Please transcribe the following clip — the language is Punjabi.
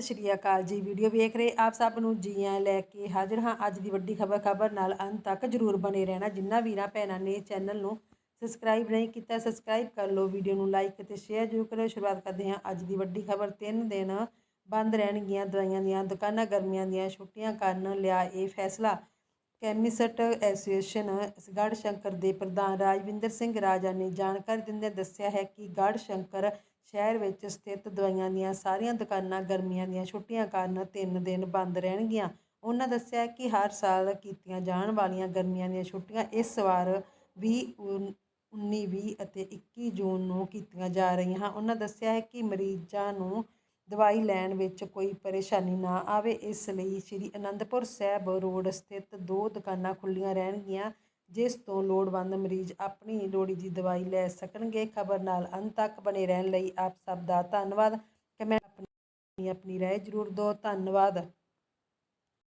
ਸਤਿ ਸ਼੍ਰੀ ਅਕਾਲ ਜੀ। ਵੀਡੀਓ ਵੇਖ ਰਹੇ ਆਪ ਸਭ ਨੂੰ ਜੀ ਆਇਆਂ ਲੈ ਕੇ ਹਾਜ਼ਰ ਹਾਂ। ਅੱਜ ਦੀ ਵੱਡੀ ਖਬਰ ਖਬਰ ਨਾਲ ਅੰਤ ਤੱਕ ਜਰੂਰ ਬਣੇ ਰਹਿਣਾ। ਜਿੰਨਾ ਵੀਰਾਂ, ਭੈਣਾਂ ਨੇ ਚੈਨਲ ਨੂੰ ਸਬਸਕ੍ਰਾਈਬ ਨਹੀਂ ਕੀਤਾ ਸਬਸਕ੍ਰਾਈਬ ਕਰ ਲਓ। ਵੀਡੀਓ ਨੂੰ ਲਾਈਕ ਅਤੇ ਸ਼ੇਅਰ ਜ਼ਰੂਰ ਕਰੋ ਸ਼ੁਰੂਆਤ ਕਰਦੇ ਹਾਂ ਅੱਜ ਦੀ ਵੱਡੀ ਖਬਰ। ਤਿੰਨ ਦਿਨ ਬੰਦ ਰਹਿਣਗੀਆਂ, ਦਵਾਈਆਂ ਦੀਆਂ ਦੁਕਾਨਾਂ ਗਰਮੀਆਂ ਦੀਆਂ ਛੁੱਟੀਆਂ ਕਰਨ ਲਿਆ ਇਹ ਫੈਸਲਾ। ਕੈਮਿਸਟ ਐਸੋਸੀਏਸ਼ਨ ਗੜ੍ਹ ਸ਼ੰਕਰ ਦੇ ਪ੍ਰਧਾਨ ਰਾਜਵਿੰਦਰ ਸਿੰਘ ਰਾਜਾ ਨੇ ਜਾਣਕਾਰੀ ਦਿੰਦਿਆਂ ਦੱਸਿਆ ਹੈ ਕਿ ਗੜ੍ਹ ਸ਼ੰਕਰ ਸ਼ਹਿਰ ਵਿੱਚ ਸਥਿਤ ਦਵਾਈਆਂ ਦੀਆਂ ਸਾਰੀਆਂ ਦੁਕਾਨਾਂ ਗਰਮੀਆਂ ਦੀਆਂ ਛੁੱਟੀਆਂ ਕਾਰਨ ਤਿੰਨ ਦਿਨ ਬੰਦ ਰਹਿਣਗੀਆਂ। ਉਹਨਾਂ ਦੱਸਿਆ ਕਿ ਹਰ ਸਾਲ ਕੀਤੀਆਂ ਜਾਣ ਵਾਲੀਆਂ ਗਰਮੀਆਂ ਦੀਆਂ ਛੁੱਟੀਆਂ ਇਸ ਵਾਰ 20 19 20 ਅਤੇ 21 ਜੂਨ ਨੂੰ ਕੀਤੀਆਂ ਜਾ ਰਹੀਆਂ ਹਨ। ਉਹਨਾਂ ਦੱਸਿਆ ਹੈ ਕਿ ਮਰੀਜ਼ਾਂ ਨੂੰ ਦਵਾਈ ਲੈਣ ਵਿੱਚ ਕੋਈ ਪਰੇਸ਼ਾਨੀ ਨਾ ਆਵੇ, ਇਸ ਲਈ ਸ੍ਰੀ ਅਨੰਦਪੁਰ ਸਾਹਿਬ ਰੋਡ ਸਥਿਤ ਦੋ ਦੁਕਾਨਾਂ ਖੁੱਲ੍ਹੀਆਂ ਰਹਿਣਗੀਆਂ, ਜਿਸ ਤੋਂ ਲੋੜਵੰਦ ਮਰੀਜ਼ ਆਪਣੀ ਲੋੜੀਂਦੀ ਦਵਾਈ ਲੈ ਸਕਣਗੇ। ਖਬਰ ਨਾਲ ਅੰਤ ਤੱਕ ਬਣੇ ਰਹਿਣ ਲਈ ਆਪ ਸਭ ਦਾ ਧੰਨਵਾਦ। ਕਮੈਂਟ ਆਪਣੀ ਆਪਣੀ ਰਾਏ ਜ਼ਰੂਰ ਦਿਓ। ਧੰਨਵਾਦ।